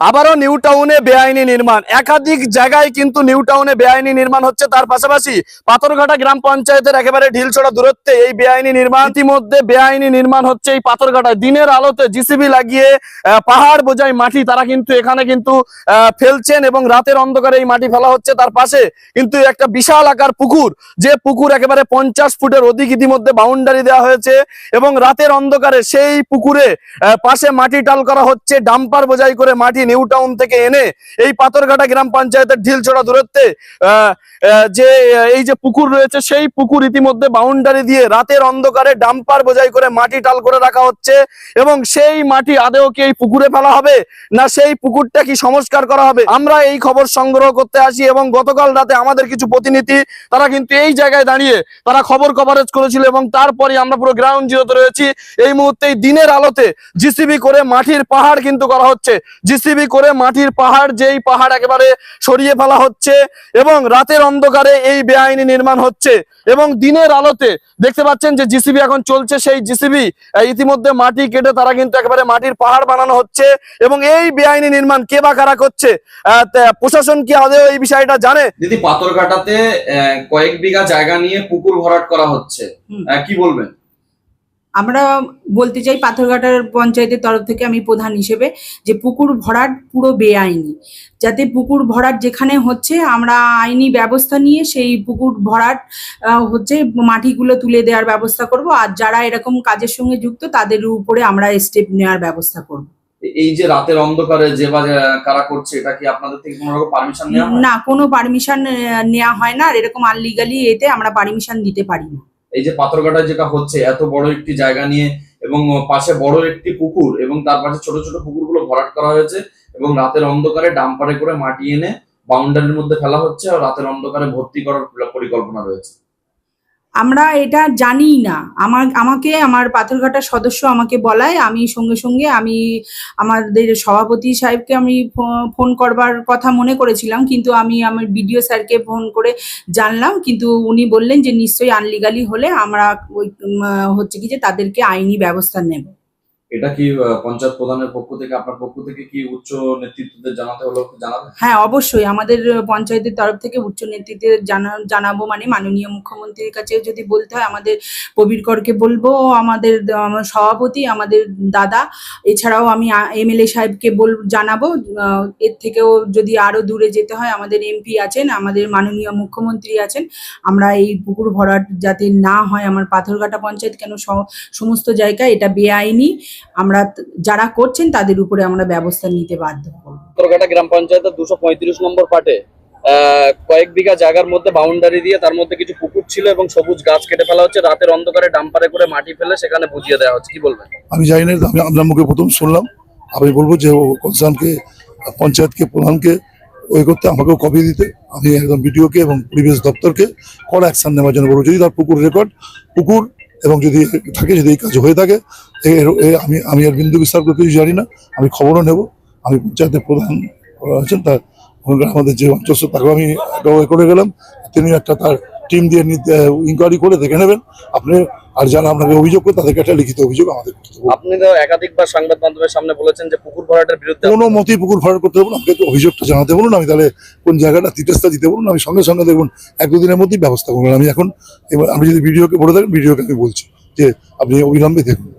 আবারও নিউ টাউনে বেআইনি নির্মাণ। একাধিক জায়গায় কিন্তু নিউ টাউনে বেআইনি নির্মাণ হচ্ছে। তার পাশাপাশি পাথরঘাটা গ্রাম পঞ্চায়েতের একেবারে ঢিলছড়া দূরত্বে এই বেআইনি নির্মাণ ইতিমধ্যে বেআইনি নির্মাণ হচ্ছে এই পাথরঘাটায়। দিনের আলোতে জিসিবি লাগিয়ে পাহাড় বোঝাই মাটি তারা কিন্তু এখানে কিন্তু ফেলছেন এবং রাতের অন্ধকারে এই মাটি ফেলা হচ্ছে তার পাশে। কিন্তু একটা বিশাল আকার পুকুর, যে পুকুর একেবারে পঞ্চাশ ফুটের অধিক ইতিমধ্যে বাউন্ডারি দেওয়া হয়েছে এবং রাতের অন্ধকারে সেই পুকুরে পাশে মাটি টাল করা হচ্ছে। ডাম্পার বোঝাই করে মাটি নিউ টাউন থেকে এনে এই পাথরঘাটা গ্রাম পঞ্চায়েতের ঢিলছড়া দূরত্বে যে এই যে পুকুর রয়েছে, সেই পুকুর ইতিমধ্যে বাউন্ডারি দিয়ে রাতের অন্ধকারে ডাম্পার বোঝাই করে মাটি টাল করে রাখা হচ্ছে এবং সেই মাটি আদেও কি এই পুকুরে ফেলা হবে না সেই পুকুরটা কি সংস্কার করা হবে? আমরা এই খবর সংগ্রহ করতে আসি এবং গতকাল রাতে আমাদের কিছু প্রতিনিধি, তারা কিন্তু এই জায়গায় দাঁড়িয়ে তারা খবর কভারেজ করেছিল এবং তারপরে আমরা পুরো গ্রাউন্ড জিরোতে রয়েছি। এই মুহূর্তে দিনের আলোতে জিসিবি করে মাটির পাহাড় কিন্তু করা হচ্ছে। জিসিবি করে মাটির পাহাড় যেই পাহাড় একেবারে সরিয়ে ফেলা হচ্ছে এবং রাতের অন্ধকারে এই বেআইনি নির্মাণ হচ্ছে এবং দিনের আলোতে দেখতে পাচ্ছেন যে জিসিবি এখন চলছে সেই জিসিবি ইতিমধ্যে মাটি কেটে তারা কিন্তু একেবারে মাটির পাহাড় বানানো হচ্ছে এবং এই বেআইনি নির্মাণ কে বা কারা করছে? আহ, প্রশাসন কি আদৌ এই বিষয়টা জানে? দিদি পাথরঘাটাতে আহ, কয়েক বিঘা জায়গা নিয়ে পুকুর ভরাট করা হচ্ছে। কি বলবেন? আমরা বলতে চাই পাথরঘাটার পঞ্চায়েতের তরফ থেকে আমি প্রধান হিসেবে যে পুকুর ভরাট পুরো বেআইনি। যাতে পুকুর ভরাট যেখানে হচ্ছে আমরা আইনি ব্যবস্থা নিয়ে সেই পুকুর ভরাট হচ্ছে মাটিগুলো তুলে দেওয়ার ব্যবস্থা করব। আর যারা এরকম কাজের সঙ্গে যুক্ত তাদের উপরে আমরা স্টেপ নেওয়ার ব্যবস্থা করব। এই যে রাতের অন্ধকারে যে বা কারা করছে এটা কি আপনাদের থেকে কোনো রকম পারমিশন নেওয়া না কোনো পারমিশন নেওয়া হয় না। আর এরকম আনলিগালি এতে আমরা পারমিশন দিতে পারি না। এই যে পাথরঘাটায় যেটা হচ্ছে, এত বড় একটি জায়গা নিয়ে এবং পাশে বড় একটি পুকুর এবং তার পাশে ছোট ছোট পুকুরগুলো ভরাট করা হয়েছে এবং রাতের অন্ধকারে ডাম্পারে করে মাটি এনে বাউন্ডারির মধ্যে ফেলা হচ্ছে, আর রাতের অন্ধকারে ভর্তি করার পরিকল্পনা রয়েছে। আমরা এটা জানি না। আমার, আমাকে, আমার পাথরঘাটার সদস্য আমাকে বলায়, আমি সঙ্গে সঙ্গে আমি আমাদের সভাপতি সাহেবকে আমি ফোন করবার কথা মনে করেছিলাম, কিন্তু আমি আমার বিডিও স্যারকে ফোন করে জানলাম, কিন্তু উনি বললেন যে নিশ্চয়ই আনলিগালি হলে আমরা ওই হচ্ছে কি যে তাদেরকে আইনি ব্যবস্থা নেব। এটা কি পঞ্চায়েত প্রধানের পক্ষ থেকে, আপনার পক্ষ থেকে কি উচ্চ নেতৃত্বদের জানাতে হলো, জানাবেন? হ্যাঁ অবশ্যই। আমাদের পঞ্চায়েতের তরফ থেকে উচ্চ নেতৃত্বের জানা, জানাব মানে মাননীয় মুখ্যমন্ত্রীর কাছে যদি বলতে হয়, আমাদের প্রবীর করকে বলব, আমাদের সভাপতি, আমাদের দাদা। এছাড়াও আমি এমএলএ সাহেবকে বল, জানাব এর থেকেও যদি আরও দূরে যেতে হয়, আমাদের এমপি আছেন, আমাদের মাননীয় মুখ্যমন্ত্রী আছেন, আমরা এই পুকুর ভরাট যাতে না হয়, আমার পাথরঘাটা পঞ্চায়েত কেন সমস্ত জায়গায়, এটা বেআইনি। আমরা যারা করছেন তাদের উপরে আমরা ব্যবস্থা নিতে বাধ্য করব পাথরঘাটা গ্রাম পঞ্চায়েতের দুশো পঁয়ত্রিশ নম্বর পাটে আহ, কয়েক বিঘা জায়গার মধ্যে বাউন্ডারি দিয়ে তার মধ্যে কিছু পুকুর ছিল এবং সবুজ গাছ কেটে ফেলা হচ্ছে। রাতের অন্ধকারে ডাম্পারে করে মাটি ফেলে সেখানে বুঝিয়ে দেওয়া হচ্ছে। কি বলবেন? আমি জানি না আমি আপনার মুখে প্রথম শুনলাম। আমি বলব যে ও কনসার্নকে পঞ্চায়েতকে প্রধানকে ওই করতে আমাকেও কপি দিতে। আমি একদম বিডিওকে এবং পরিবেশ দপ্তরকে কড়া অ্যাকশন নেওয়ার জন্য বলব। যদি তার পুকুর রেকর্ড পুকুর এবং যদি থাকে, যদি এই কাজ হয়ে থাকে আমি আমি আর বিন্দু বিস্তার কিছু জানি না। আমি খবরও নেব। আমি পঞ্চায়েতের প্রধান আছেন, তার আমাদের যে অঞ্চল তাকেও আমি করে গেলাম। তিনি একটা তার টিম দিয়ে নিতে ইনকোয়ারি করে দেখে নেবেন। আপনি আর যারা আপনাকে অভিযোগ করে তাদেরকে একটা লিখিত অভিযোগ আমাদের করতে হবে আপনি তো একাধিকবার সংবাদ মাধ্যমের সামনে বলেছেন যে পুকুর ভরাটের বিরুদ্ধে কোনো মতেই পুকুর ভরাট করতে বলুন আপনাকে অভিযোগটা জানাতে বলুন আমি তাহলে কোন জায়গাটা তিটেস্তা দিতে বলুন আমি সঙ্গে সঙ্গে দেখুন এক দুদিনের মধ্যেই ব্যবস্থা করবেন। আমি এখন আমি যদি ভিডিওকে বলে থাকেন ভিডিওকে আমি বলছি যে আপনি অবিলম্বে দেখুন।